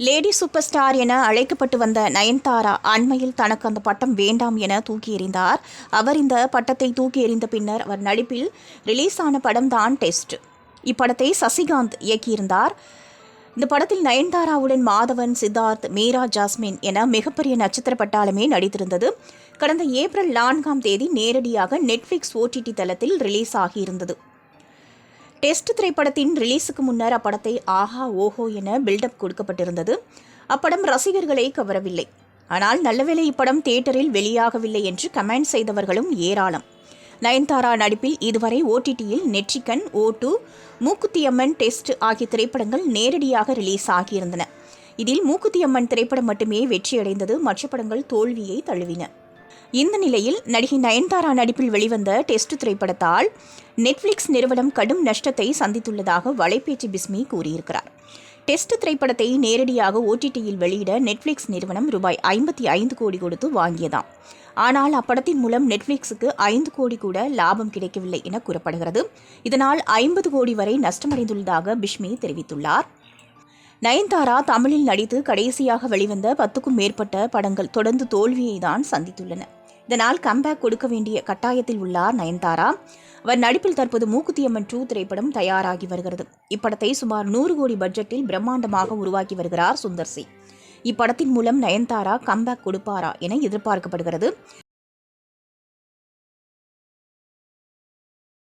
Lady super star என அழைக்கப்பட்டு வந்த நயன்தாரா அண்மையில் தனக்கு அந்த பட்டம் வேண்டாம் என தூக்கி எறிந்தார் அவர் இந்த பட்டத்தை தூக்கி எறிந்த பின்னர் அவர் நடிப்பில் ரிலீஸ் ஆன படம் தான் டெஸ்ட். இப்படத்தை சசிகாந்த் இயக்கியிருந்தார். இந்த படத்தில் நயன்தாராவுடன் மாதவன் சித்தார்த் மீரா ஜாஸ்மின் என மிகப்பெரிய நட்சத்திர பட்டாளமே நடித்திருந்தது. கடந்த ஏப்ரல் நான்காம் தேதி நேரடியாக நெட்ஃப்ளிக்ஸ் ஓடிடி தளத்தில் ரிலீஸ் ஆகியிருந்தது டெஸ்ட் திரைப்படத்தின் ரிலீஸுக்கு முன்னர் அப்படத்தை ஆஹா ஓஹோ என பில்டப் கொடுக்கப்பட்டிருந்தது. அப்படம் ரசிகர்களை கவரவில்லை. ஆனால் நல்லவேளை இப்படம் தியேட்டரில் வெளியாகவில்லை என்று கமெண்ட் செய்தவர்களும் ஏராளம். நயன்தாரா நடிப்பில் இதுவரை ஓடிடியில் Netrikann O two Mookuthi Amman test ஆகிய திரைப்படங்கள் நேரடியாக ரிலீஸ் ஆகியிருந்தன. இதில் மூக்குத்தியம்மன் திரைப்படம் மட்டுமே வெற்றியடைந்தது. மற்ற படங்கள் தோல்வியை தழுவின. இந்த நிலையில் நடிகை நயன்தாரா நடிப்பில் வெளிவந்த டெஸ்ட் திரைப்படத்தால் நெட்ஃப்ளிக்ஸ் நிறுவனம் கடும் நஷ்டத்தை சந்தித்துள்ளதாக வலைபேச்சு பிஸ்மி கூறியிருக்கிறார். டெஸ்ட் திரைப்படத்தை நேரடியாக ஓடிடியில் வெளியிட நெட்ஃப்ளிக்ஸ் நிறுவனம் ரூபாய் ஐம்பத்தி ஐந்து கோடி கொடுத்து வாங்கியதாம். ஆனால் அப்படத்தின் மூலம் நெட்ஃப்ளிக்ஸுக்கு ஐந்து கோடி கூட லாபம் கிடைக்கவில்லை என கூறப்படுகிறது. இதனால் ஐம்பது கோடி வரை நஷ்டமடைந்துள்ளதாக பிஷ்மி தெரிவித்துள்ளார். நயன்தாரா தமிழில் நடித்து கடைசியாக வெளிவந்த பத்துக்கும் மேற்பட்ட படங்கள் தொடர்ந்து தோல்வியை தான் சந்தித்துள்ளன. இதனால் கம்பேக் கொடுக்க வேண்டிய கட்டாயத்தில் உள்ளார் நயன்தாரா. அவர் நடிப்பில் தற்போது மூக்குத்தியம்மன் டூ திரைப்படம் தயாராகி வருகிறது. இப்படத்தை சுமார் நூறு கோடி பட்ஜெட்டில் பிரம்மாண்டமாக உருவாக்கி வருகிறார் சுந்தர் சி. இப்படத்தின் மூலம் நயன்தாரா கம்பேக் கொடுப்பாரா என எதிர்பார்க்கப்படுகிறது.